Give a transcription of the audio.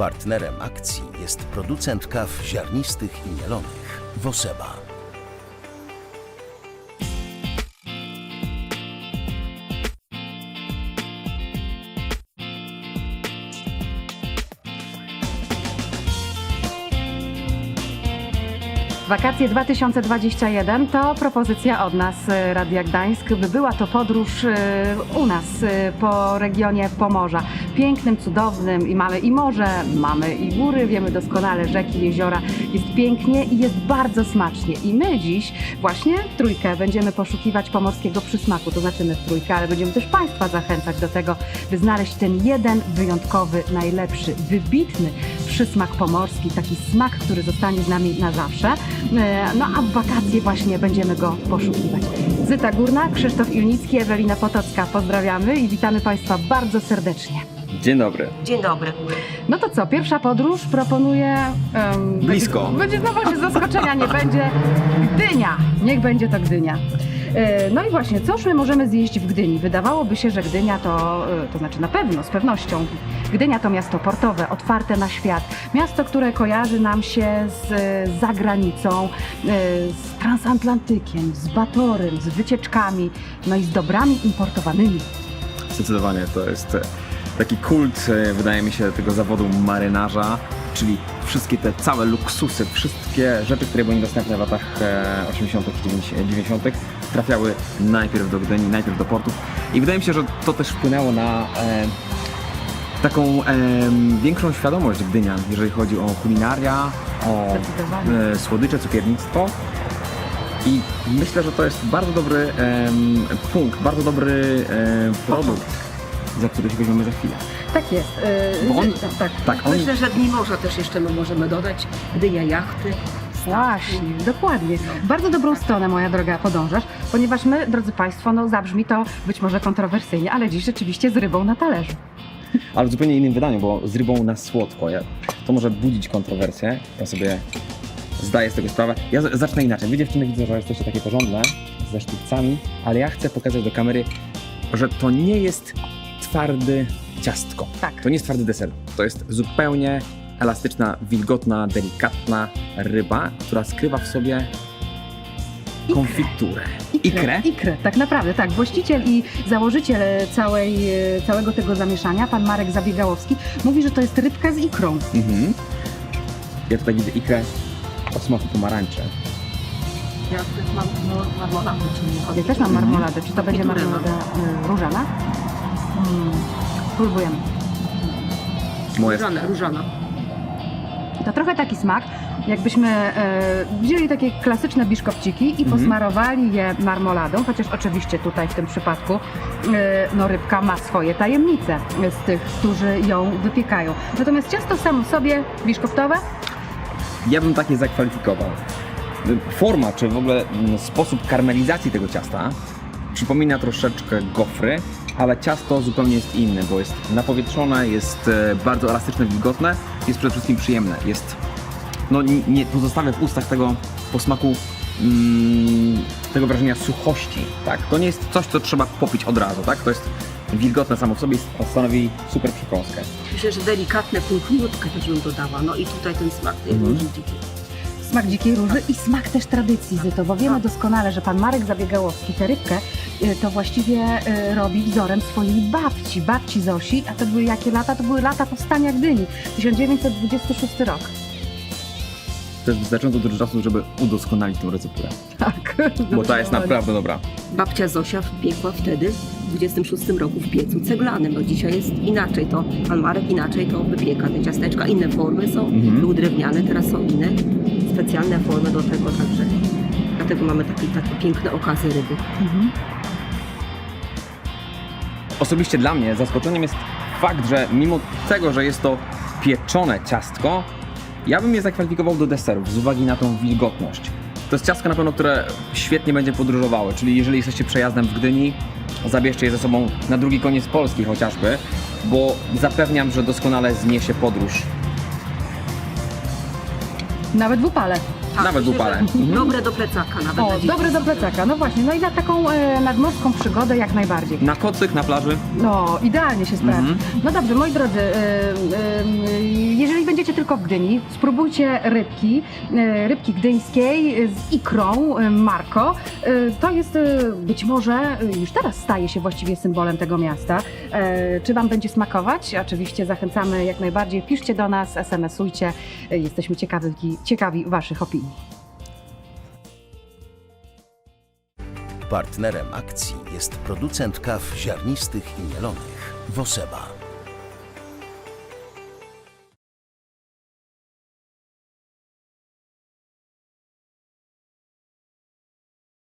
Partnerem akcji jest producent kaw ziarnistych i mielonych Woseba. Wakacje 2021 to propozycja od nas, e, Radia Gdańsk, by była to podróż e, u nas e, po regionie Pomorza. Pięknym, cudownym i mamy i morze, mamy i góry, wiemy doskonale rzeki, jeziora. Jest pięknie i jest bardzo smacznie. I my dziś właśnie w trójkę będziemy poszukiwać pomorskiego przysmaku, to znaczy my w trójkę, ale będziemy też Państwa zachęcać do tego, by znaleźć ten jeden wyjątkowy, najlepszy, wybitny przysmak pomorski, taki smak, który zostanie z nami na zawsze. E, No a w wakacje właśnie będziemy go poszukiwać. Zyta Górna, Krzysztof Ilnicki, Ewelina Potocka. Pozdrawiamy i witamy Państwa bardzo serdecznie. Dzień dobry. Dzień dobry. No to co, pierwsza podróż proponuje... em, Blisko. Będzie, będzie, no właśnie, zaskoczenia nie będzie. Gdynia. Niech będzie to Gdynia. E, No i właśnie, cóż my możemy zjeść w Gdyni? Wydawałoby się, że Gdynia to, e, to znaczy na pewno, z pewnością, Gdynia to miasto portowe, otwarte na świat. Miasto, które kojarzy nam się z zagranicą, e, z transatlantykiem, z batorem, z wycieczkami, no i z dobrami importowanymi. Zdecydowanie to jest taki kult, wydaje mi się, tego zawodu marynarza, czyli wszystkie te całe luksusy, wszystkie rzeczy, które były niedostępne w latach e, 80. i 90. trafiały najpierw do Gdyni, najpierw do portów. I wydaje mi się, że to też wpłynęło na e, taką e, większą świadomość Gdynian, jeżeli chodzi o kulinaria, o e, słodycze, cukiernictwo. I myślę, że to jest bardzo dobry punkt, bardzo dobry produkt, za który się weźmiemy za chwilę. Tak jest. Bo on- z- tak. Tak, on, Myślę, że dni morza też jeszcze my możemy dodać. Gdynia jachty. Właśnie, dokładnie. W Bardzo dobrą stronę, moja droga, podążasz, ponieważ my, drodzy Państwo, no zabrzmi to być może kontrowersyjnie, ale dziś rzeczywiście z rybą na talerzu. ale w zupełnie innym wydaniu, bo z rybą na słodko. Ja, to może budzić kontrowersje. Ja sobie zdaję z tego sprawę. Ja zacznę inaczej. Wy dziewczyny widzę, że jesteście takie porządne, ze sztućcami, ale ja chcę pokazać do kamery, że to nie jest twardy ciastko. Tak. To nie jest twardy deser. To jest zupełnie elastyczna, wilgotna, delikatna ryba, która skrywa w sobie konfiturę. Ikrę? Ikrę, tak naprawdę, tak. Właściciel i założyciel całej, e, całego tego zamieszania, pan Marek Zabiegałowski, mówi, że to jest rybka z ikrą. Mhm. Ja tutaj widzę ikrę o smaku pomarańczy. Ja też mam marmoladę, czyli. Ja też mam Mhm. marmoladę. Czy to będzie marmolada e, różana? Mm, próbujemy. Moje Różana, różana. To trochę taki smak, jakbyśmy e, wzięli takie klasyczne biszkopciki i Mhm. posmarowali je marmoladą, chociaż oczywiście tutaj w tym przypadku e, no, rybka ma swoje tajemnice z tych, którzy ją wypiekają. Natomiast ciasto samo w sobie biszkoptowe, Ja bym takie zakwalifikował. Forma, czy w ogóle mm, sposób karmelizacji tego ciasta przypomina troszeczkę gofry, ale ciasto zupełnie jest inne, bo jest napowietrzone, jest e, bardzo elastyczne, wilgotne, jest przede wszystkim przyjemne. Jest, no nie- pozostawia w ustach tego posmaku mm, tego wrażenia suchości, tak? To nie jest coś, co trzeba popić od razu, tak? To jest wilgotne samo w sobie i stanowi super przekąskę. Myślę, że delikatne punkniutkę też bym dodała. No i tutaj ten smak tej róży dzikiej. Smak dzikiej róży i smak też tradycji Zyto, bo wiemy Tak. doskonale, że pan Marek Zabiegałowski tę rybkę e, to właściwie e, robi wzorem swojej babci, babci Zosi, a to były jakie lata? To były lata powstania Gdyni, 1926 rok. To jest wystarczająco dużo czasu, żeby udoskonalić tę recepturę, Tak. bo ta jest naprawdę dobra. Babcia Zosia piekła wtedy, w 26 roku w piecu ceglanym. No dzisiaj jest inaczej to. Pan Marek inaczej to wypieka te ciasteczka. Inne formy są. Mhm. Były drewniane, teraz są inne. Specjalne formy do tego także. Dlatego mamy takie, takie piękne okazy ryby. Mhm. Osobiście dla mnie zaskoczeniem jest fakt, że mimo tego, że jest to pieczone ciastko, ja bym je zakwalifikował do deserów z uwagi na tą wilgotność. To jest ciastko na pewno, które świetnie będzie podróżowało, czyli jeżeli jesteście przejazdem w Gdyni, zabierzcie je ze sobą na drugi koniec Polski chociażby, bo zapewniam, że doskonale zniesie podróż. Nawet w upale. Nawet myślę, upalę. że Mhm. Dobre do plecaka nawet. O, dla dzieci. dobre do plecaka, no właśnie, no i na taką e, nadmorską przygodę jak najbardziej. Na kocyk, na plaży. No, idealnie się sprawdza. Mhm. No dobrze, moi drodzy, e, e, jeżeli będziecie tylko w Gdyni, spróbujcie rybki, e, rybki gdyńskiej z ikrą e, Marko. E, To jest e, być może, e, już teraz staje się właściwie symbolem tego miasta. E, Czy Wam będzie smakować? Oczywiście zachęcamy jak najbardziej. Piszcie do nas, SMS-ujcie. E, Jesteśmy ciekawi, ciekawi Waszych opinii. Partnerem akcji jest producent kaw ziarnistych i mielonych Woseba.